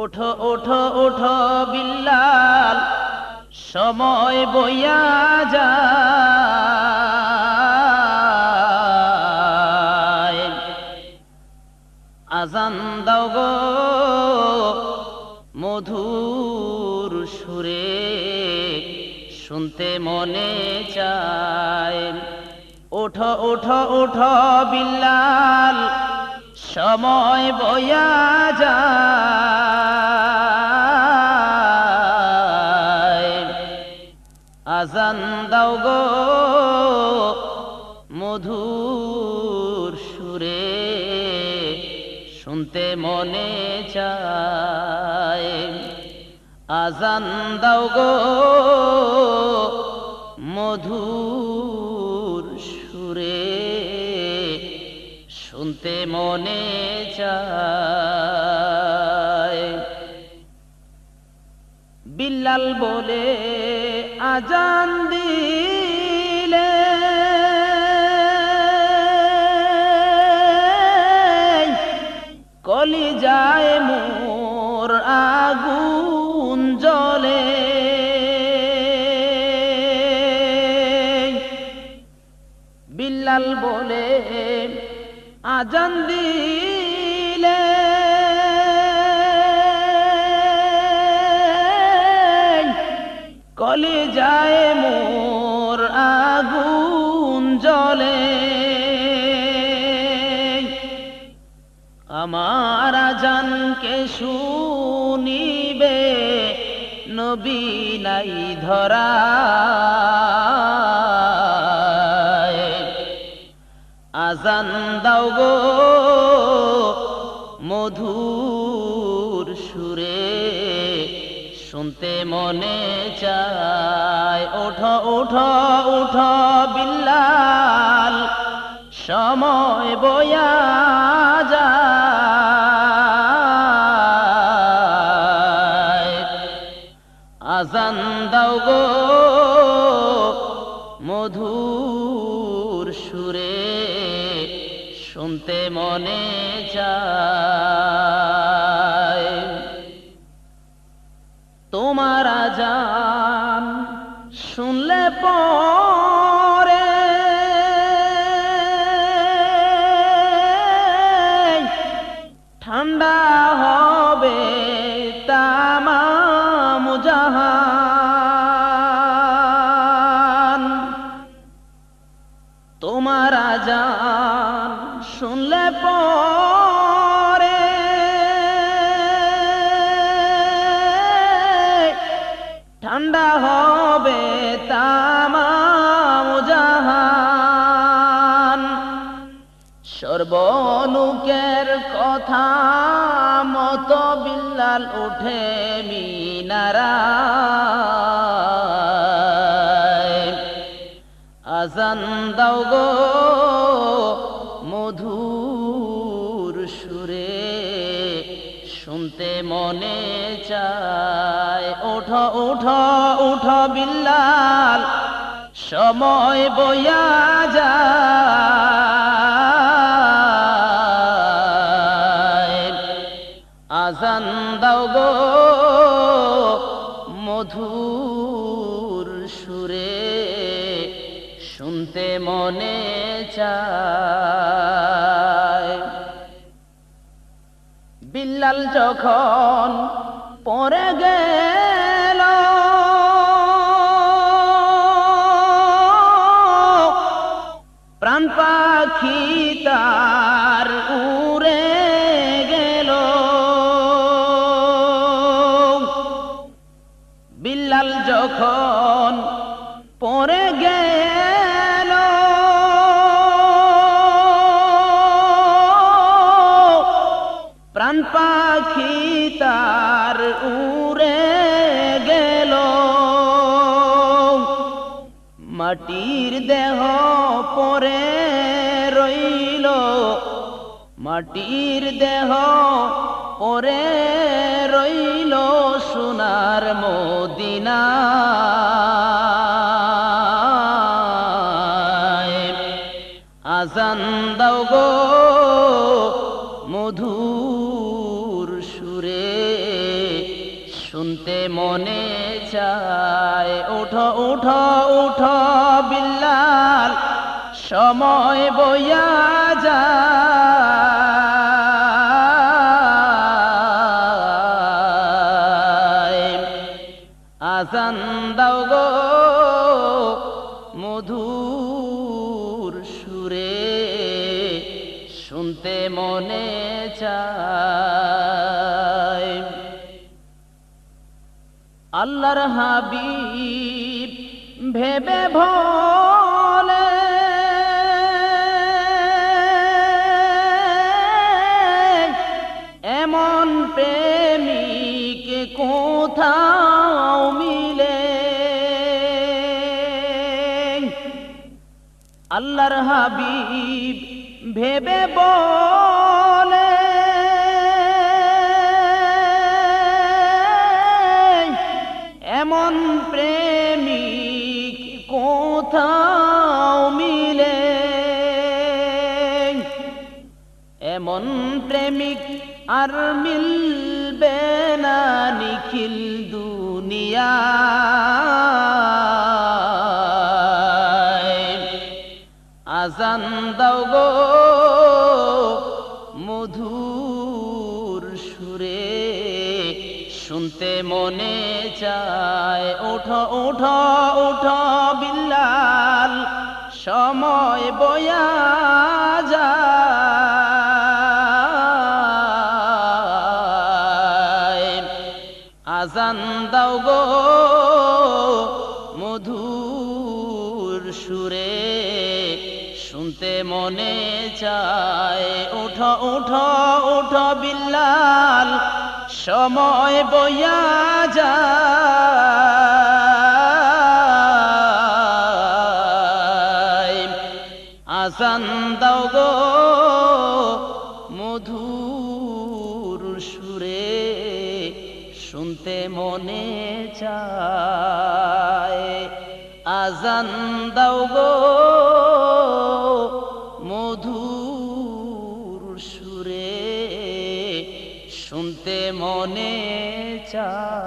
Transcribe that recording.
ওঠো ওঠো ওঠো বিল্লাল, সময় বইয়া যায়। আজান দাও গো মধুর সুরে, শুনতে মনে চায়। ওঠো ওঠো ওঠো বিল্লাল, সময় বইয়া যায়। শুনতে মনে চায়। আজান দাও গো মধুর সুরে। শুনতে মনে চায়। বিল্লাল বলে, আজান দিলে কলি যায় মোর আগুন জলে। বিল্লাল বলে আজান দিলে। কলে যায় মোর আগুন আমার আজানকে শুনিবে, নবী নাই ধরা আজান দাও গো মধুর সুরে, শুনতে মনে চায়। ওঠো ওঠো ওঠো বিল্লাল, সময় বয়া মধুর সুরে শুনতে মনে যায়। তোমার আজান শুনলে পরে তোমার আজান শুনলে পরে ঠান্ডা হবে তামাম জাহান। সর্বনুকের কথা মতো বিল্লাল উঠে মিনারা। আজান দাও গো মধুর সুরে। শুনতে মনে চায়, ওঠ, ওঠো ওঠো বিল্লাল, সময় বয়া যায়। আজান দাও গো মধুর মনে চায়। বিল্লাল যখন পরে গেল প্রাণ পাখি তার উড়ে গেল। বিল্লাল যখন পরে তার উড়ে গেল। মাটির দেহ পরে রইল। মাটির দেহ পরে রইল সোনার মদিনা। শুনতে মনে চায়। উঠো উঠো উঠো বিল্লাল, সময় বইয়া যায়। আজান দাও গো মধুর সুরে, শুনতে মনে চায়। আল্লাহর হাবিব ভেবে ভোলে এমন প্রেমিক কোথাও মিলে। আল্লাহর হাবিব ভেবে বলে। এমন প্রেমিক, আর মিলবে না নিখিল দুনিয়া। আজান দাও গো মধুর সুরে, শুনতে মনে চায়। ওঠো ওঠো ওঠো বিল্লাল, সময় বয়া যায়। শুনতে মনে চায়। উঠো উঠো উঠো বিল্লাল, সময় বইয়া যায়। আজান দাও গো মধুর সুরে, শুনতে মনে আজান দাও গো মধুর সুরে শুনতে মনে চায়।